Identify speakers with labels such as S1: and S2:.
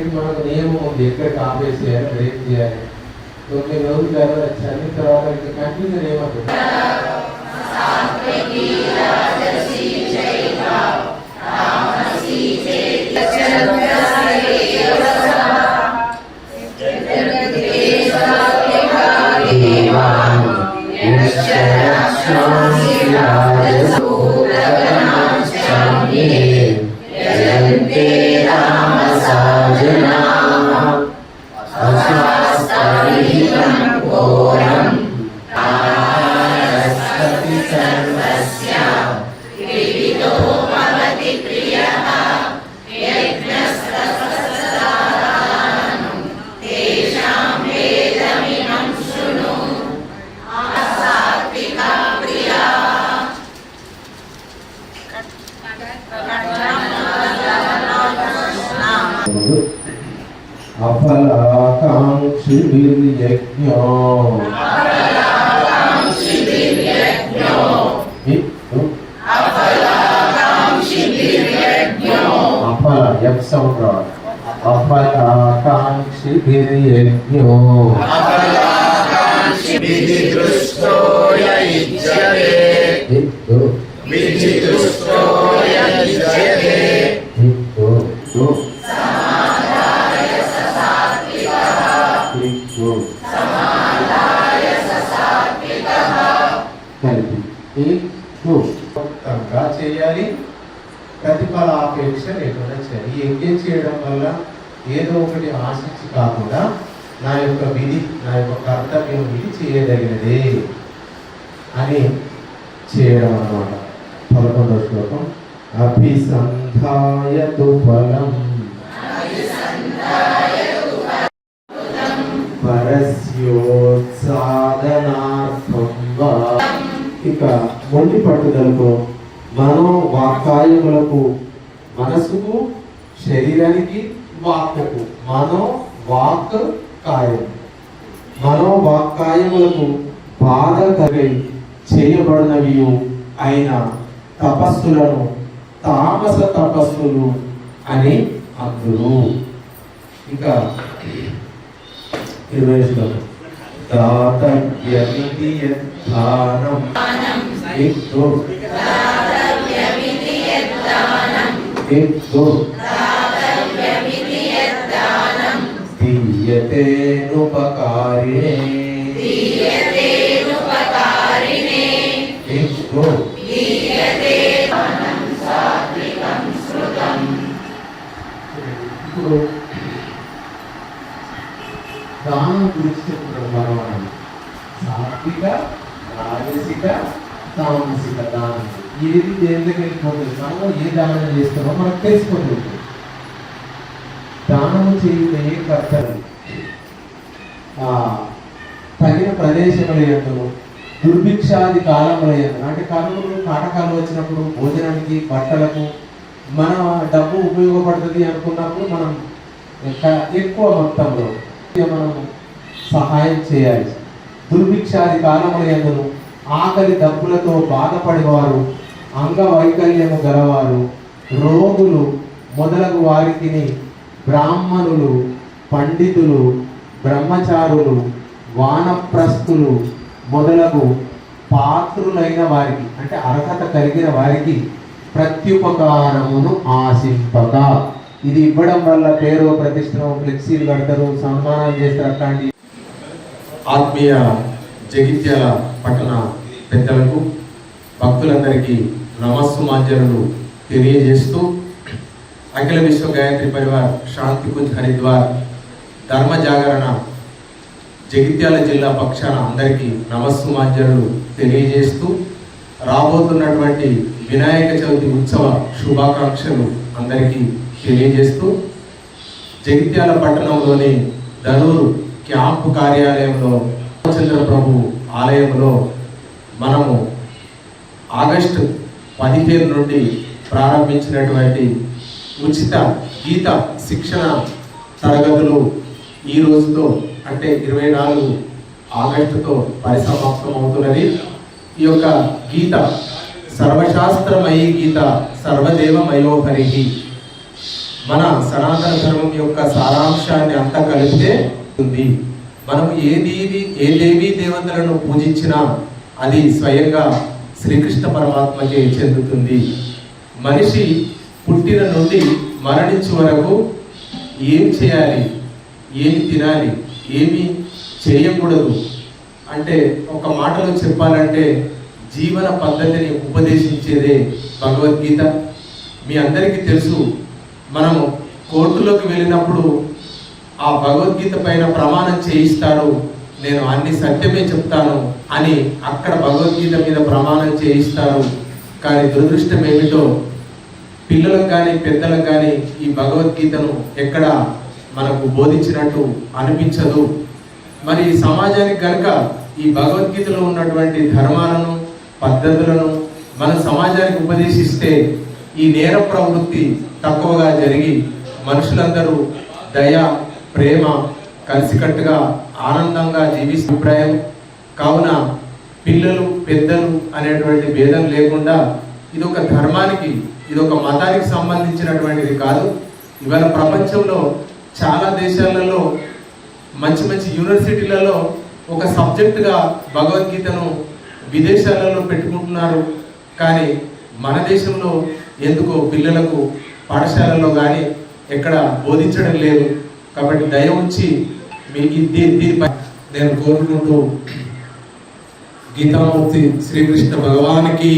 S1: ఇక్కడికి మనకు నియమం ఉంది ఎక్కడికి ఆపేసేయాలి బ్రేక్ చేయాలి తొమ్మిది రోజులు చదవచ్చు అన్ని తర్వాత ఇంకా కన్ఫ్యూజన్ ఏమవుతుంది అఫలాకాంక్షి యజ్ఞో అఫల ఎఫ్ సౌండ్ రావాలి అఫలాకాంక్షి యజ్ఞో కలిపి క్లుప్తంగా చేయాలి ప్రతిఫలాపేక్ష లేకుండా చేయాలి. ఈ యజ్ఞం చేయడం వల్ల ఏదో ఒకటి ఆశించి కాకుండా నా యొక్క విధి నా యొక్క కర్తవ్యం విధి చేయదగినదే అని చేయడం అన్నమాట. పదకొండవ శ్లోకం. అభిసంధాయ తు ఫలం మొండి పట్టుదలతో మనో వాక్కాయములకు మనసుకు శరీరానికి వాక్కు మనో వాక్ కాయం మనో వాక్కాయములకు బాధ కలిగి చేయబడినవి అయిన తపస్సులను తామస తపస్సులు అని అందురు ఇంకా ఇరవై శ్లోకం దాతవ్యమితి యద్ధానం ఇద్దు ఇద్దు దీయతేనుపకారిణే ఇద్దు ఇప్పుడు దానం గురించి చెప్తున్నాడు భగవాన్ సాత్విక రాజసిక తామసిక కదా ఏది దేని దగ్గర ఏ దానం చేస్తామో మనం తెలిసిపోతుంది దానం చేయడం ఏం కర్తవ్యం ఆ, తగిన ప్రదేశముల ఎందు దుర్భిక్షాది కాలముల ఎందు అంటే కరువులు కాటకాలు వచ్చినప్పుడు భోజనానికి బట్టలకు మన డబ్బు ఉపయోగపడుతుంది అనుకున్నప్పుడు మనం ఇంకా ఎక్కువ మొత్తంలో మనం సహాయం చేయాలి దుర్భిక్షాది కాలముల ఎందును ఆకలి డబ్బులతో బాధపడేవారు అంగవైకల్యము గలవారు రోగులు మొదలగు వారికి బ్రాహ్మణులు పండితులు బ్రహ్మచారులు వానప్రస్థులు మొదలగు పాత్రులైన వారికి అంటే అర్హత కలిగిన వారికి ప్రత్యుపకారమును ఆశింపక. ఇది ఇవ్వడం వల్ల పేరు ప్రతిష్టను ఫ్లెక్సీలు కడతారు సన్మానాలు చేస్తారు అట్లాంటి ఆత్మీయ జగిత్యాల పట్టణ పెద్దలకు భక్తులందరికీ నమస్సుమాంజలు తెలియజేస్తూ అఖిల విశ్వ గాయత్రి పరివార్ శాంతికుంజ్ హరిద్వార్ ధర్మ జాగరణ జగిత్యాల జిల్లా పక్షాన అందరికీ నమస్సుమాంజలు తెలియజేస్తూ రాబోతున్నటువంటి వినాయక చవితి ఉత్సవ శుభాకాంక్షలు అందరికీ తెలియజేస్తూ జగిత్యాల పట్టణంలోని ధనూరు క్యాంపు కార్యాలయంలో రామచంద్ర ప్రభు ఆలయంలో మనము ఆగస్టు పదిహేను నుండి ప్రారంభించినటువంటి ఉచిత గీత శిక్షణ తరగతులు ఈ రోజుతో అంటే ఇరవై నాలుగు ఆగస్టుతో పరిసమాప్తం అవుతున్నది. ఈ యొక్క గీత సర్వశాస్త్రమయీ గీత సర్వదేవమయోహరి మన సనాతన ధర్మం యొక్క సారాంశాన్ని అంతా కలిపితే ఉంది. మనం ఏ దేవి ఏ దేవీ దేవతలను పూజించినా అది స్వయంగా శ్రీకృష్ణ పరమాత్మకే చెందుతుంది. మనిషి పుట్టిన నుండి మరణించే వరకు ఏం చేయాలి ఏమి తినాలి ఏమి చేయకూడదు అంటే ఒక మాటలో చెప్పాలంటే జీవన పద్ధతిని ఉపదేశించేదే భగవద్గీత. మీ అందరికీ తెలుసు మనము కోర్టులోకి వెళ్ళినప్పుడు ఆ భగవద్గీత పైన ప్రమాణం చేయిస్తారు నేను అన్ని సత్యమే చెప్తాను అని అక్కడ భగవద్గీత మీద ప్రమాణం చేయిస్తారు కానీ దురదృష్టం ఏమిటో పిల్లలకు కానీ పెద్దలకు కానీ ఈ భగవద్గీతను ఎక్కడ మనకు బోధించినట్టు అనిపించదు. మరి ఈ సమాజానికి కనుక ఈ భగవద్గీతలో ఉన్నటువంటి ధర్మాలను పద్ధతులను మన సమాజానికి ఉపదేశిస్తే ఈ నేర ప్రవృత్తి తక్కువగా జరిగి మనుషులందరూ దయ ప్రేమ కలిసికట్టుగా ఆనందంగా జీవిస్తూ అభిప్రాయం. కావున పిల్లలు పెద్దలు అనేటువంటి భేదం లేకుండా ఇది ఒక ధర్మానికి ఇది ఒక మతానికి సంబంధించినటువంటిది కాదు. ఇవాళ ప్రపంచంలో చాలా దేశాలలో మంచి మంచి యూనివర్సిటీలలో ఒక సబ్జెక్టుగా భగవద్గీతను విదేశాలలో పెట్టుకుంటున్నారు. కానీ మన దేశంలో ఎందుకో పిల్లలకు పాఠశాలలో కానీ ఎక్కడ బోధించడం లేదు. కాబట్టి దయ ఉంచి మీ ఈ దీనిపై నేను కోరుకుంటూ గీతామూర్తి శ్రీకృష్ణ భగవానికి